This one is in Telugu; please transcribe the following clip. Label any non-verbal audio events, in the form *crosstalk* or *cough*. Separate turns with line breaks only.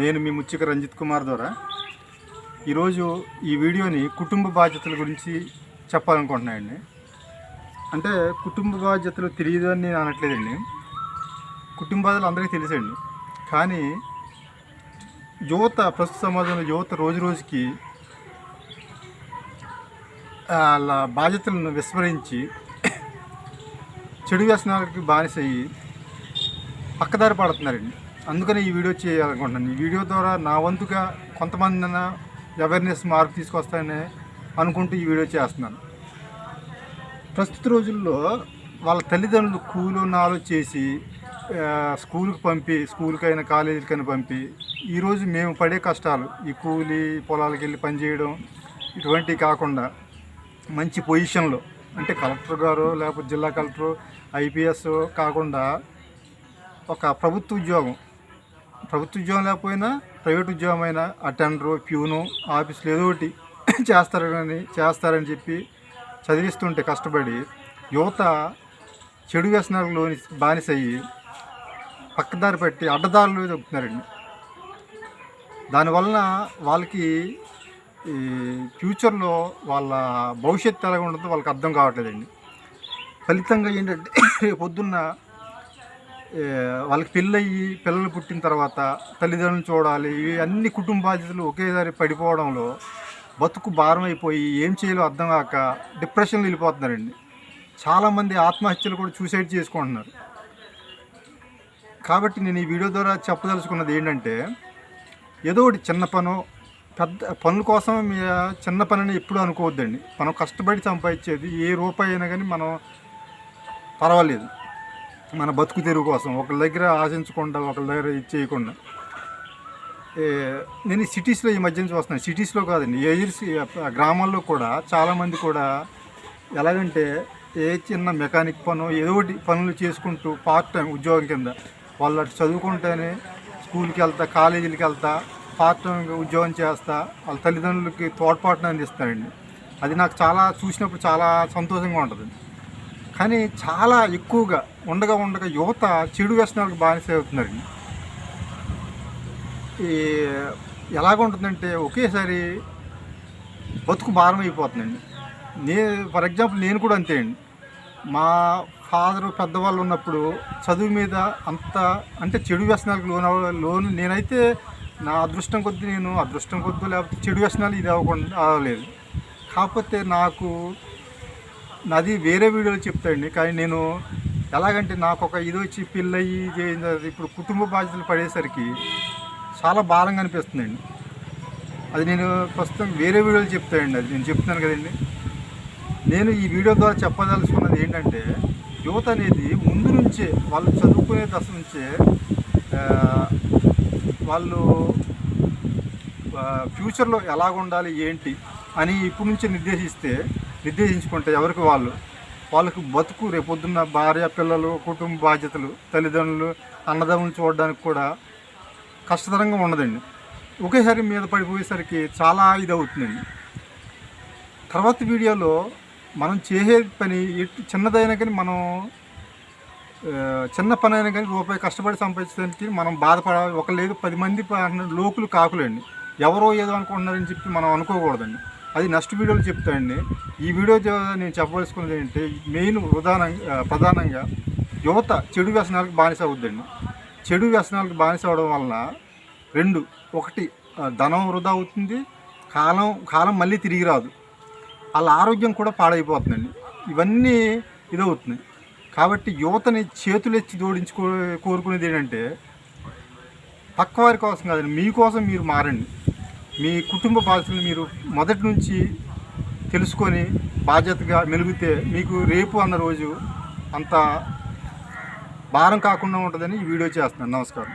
నేను మీ ముచ్చిక రంజిత్ కుమార్ ద్వారా ఈరోజు ఈ వీడియోని కుటుంబ బాధ్యతల గురించి చెప్పాలనుకుంటున్నాయండి అంటే కుటుంబ బాధ్యతలు తెలియదు అని నేను అనట్లేదండి. కుటుంబ బాధ్యతలు అందరికీ తెలుసండి. కానీ యువత ప్రస్తుత సమాజంలో యువత రోజు రోజుకి వాళ్ళ బాధ్యతలను విస్మరించి చెడు వ్యసనాలకి బానిసయ్యి పక్కదారి పడుతున్నారండి. అందుకని ఈ వీడియో చేయాలనుకుంటున్నాను. ఈ వీడియో ద్వారా నా వంతుగా కొంతమంది అవేర్నెస్ మార్పు తీసుకొస్తానని అనుకుంటూ ఈ వీడియో చేస్తున్నాను. ప్రస్తుత రోజుల్లో వాళ్ళ తల్లిదండ్రులు కూలు నాలో చేసి స్కూల్కి పంపి స్కూల్కైనా కాలేజీకైనా పంపి ఈరోజు మేము పడే కష్టాలు ఈ కూలి పొలాలకు వెళ్ళి పనిచేయడం ఇటువంటివి కాకుండా మంచి పొజిషన్లో అంటే కలెక్టర్ గారు లేకపోతే జిల్లా కలెక్టర్ ఐపీఎస్ కాకుండా ఒక ప్రభుత్వ ఉద్యోగం ప్రభుత్వ ఉద్యోగం లేకపోయినా ప్రైవేట్ ఉద్యోగం అయినా అటెండరు ప్యూను ఆఫీసులు ఏదో ఒకటి *coughs* చేస్తారని చేస్తారని చెప్పి చదివిస్తుంటే కష్టపడి యువత చెడు వ్యసనాలకు లోని బానిసయ్యి పక్కదారి పెట్టి అడ్డదారులు చెప్తున్నారండి దానివలన వాళ్ళకి ఈ ఫ్యూచర్లో వాళ్ళ భవిష్యత్తు ఎలా ఉంటుందో వాళ్ళకి అర్థం కావట్లేదండి. ఫలితంగా ఏంటంటే రేపు *coughs* పొద్దున్న వాళ్ళకి పెళ్ళయ్యి పిల్లలు పుట్టిన తర్వాత తల్లిదండ్రులు చూడాలి ఇవి అన్ని కుటుంబ బాధ్యతలు ఒకేసారి పడిపోవడంలో బతుకు భారం అయిపోయి ఏం చేయాలో అర్థం కాక డిప్రెషన్లో వెళ్ళిపోతున్నారండి. చాలామంది ఆత్మహత్యలు కూడా సూసైడ్ చేసుకుంటున్నారు. కాబట్టి నేను ఈ వీడియో ద్వారా చెప్పదలుచుకున్నది ఏంటంటే ఏదో ఒకటి చిన్న పను పెద్ద పనుల కోసం మీ చిన్న పనిని ఎప్పుడు అనుకోవద్దండి. మనం కష్టపడి సంపాదించేది ఏ రూపాయి అయినా కానీ మనం పర్వాలేదు. మన బతుకు తెరువు కోసం ఒకళ్ళ దగ్గర ఆశించకుండా ఒకళ్ళ దగ్గర ఇది చేయకుండా. నేను సిటీస్లో ఈ మధ్య నుంచి వస్తున్నాను సిటీస్లో కాదండి ఏజెన్స్ గ్రామాల్లో కూడా చాలామంది కూడా ఎలాగంటే ఏ చిన్న మెకానిక్ పను ఏదో ఒకటి పనులు చేసుకుంటూ పార్ట్ టైం ఉద్యోగం కింద వాళ్ళు అటు చదువుకుంటేనే స్కూల్కి వెళ్తా కాలేజీలకి వెళ్తా పార్ట్ టైం ఉద్యోగం చేస్తా వాళ్ళ తల్లిదండ్రులకి తోడ్పాటును అందిస్తానండి అది నాకు చాలా చూసినప్పుడు చాలా సంతోషంగా ఉంటుంది కానీ చాలా ఎక్కువగా ఉండగా ఉండగా యువత చెడు వ్యసనాలకు బానిస అవుతున్నారండి ఈ ఎలాగుంటుందంటే ఒకేసారి బతుకు భారం అయిపోతుందండి నే ఫర్ ఎగ్జాంపుల్ నేను కూడా అంతే అండి. మా ఫాదరు పెద్దవాళ్ళు ఉన్నప్పుడు చదువు మీద అంత అంటే చెడు వ్యసనాలకు లోన్ లోన్ నేనైతే నా అదృష్టం కొద్దీ నేను అదృష్టం కొద్ది లేకపోతే చెడు వ్యసనాలు ఇది అవ్వకుండా అవ్వలేదు. కాకపోతే నాకు నాది వేరే వీడియోలో చెప్తాయండి కానీ నేను ఎలాగంటే నాకు ఒక ఇది వచ్చి పిల్లయ్యి చేయింది ఇప్పుడు కుటుంబ బాధ్యతలు పడేసరికి చాలా భారంగా అనిపిస్తుందండి. అది నేను ప్రస్తుతం వేరే వీడియోలు చెప్తాయండి అది నేను చెప్తున్నాను కదండి. నేను ఈ వీడియో ద్వారా చెప్పదలుచుకున్నది ఏంటంటే యువత అనేది ముందు నుంచే వాళ్ళు చదువుకునే దశ నుంచే వాళ్ళు ఫ్యూచర్లో ఎలాగ ఉండాలి ఏంటి అని ఇప్పటి నుంచే నిర్దేశిస్తే నిర్దేశించుకుంటే ఎవరికి వాళ్ళు? వాళ్ళకు బతుకు రేపొద్దున్న భార్య పిల్లలు కుటుంబ బాధ్యతలు తల్లిదండ్రులు అన్నదమ్ములు చూడడానికి కూడా కష్టతరంగా ఉండదండి ఒకేసారి మీద పడిపోయేసరికి చాలా ఇది అవుతుందండి తర్వాత వీడియోలో మనం చేసే పని ఎటు చిన్నదైనా కానీ మనం చిన్న పని అయినా కానీ రూపాయి కష్టపడి సంపాదించడానికి మనం బాధపడాలి. ఒక లేదు పది మంది ప- లోకులు కాకులండి. ఎవరో ఏదో అనుకుంటున్నారని చెప్పి మనం అనుకోకూడదండి. అది నెక్స్ట్ వీడియోలో చెప్తానండి ఈ వీడియో ద్వారా నేను చెప్పవలసుకున్నది ఏంటంటే మెయిన్ ప్రధానంగా ప్రధానంగా యువత చెడు వ్యసనాలకు బానిస అవుద్దండి. చెడు వ్యసనాలకు బానిస అవడం వలన రెండు ఒకటి ధనం వృధా అవుతుంది కాలం కాలం మళ్ళీ తిరిగి రాదు. వాళ్ళ ఆరోగ్యం కూడా పాడైపోతుందండి. ఇవన్నీ ఇదవుతుంది. కాబట్టి యువతని చేతులెచ్చి జోడించుకో కోరుకునేది ఏంటంటే పక్కవారి కోసం కాదండి మీకోసం మీరు మారండి. మీ కుటుంబ బాధ్యతలు మీరు మొదటి నుంచి తెలుసుకొని బాధ్యతగా మెలిగితే మీకు రేపు అన్న రోజు అంత భారం కాకుండా ఉంటుందని ఈ వీడియో చేస్తున్నాను. నమస్కారం.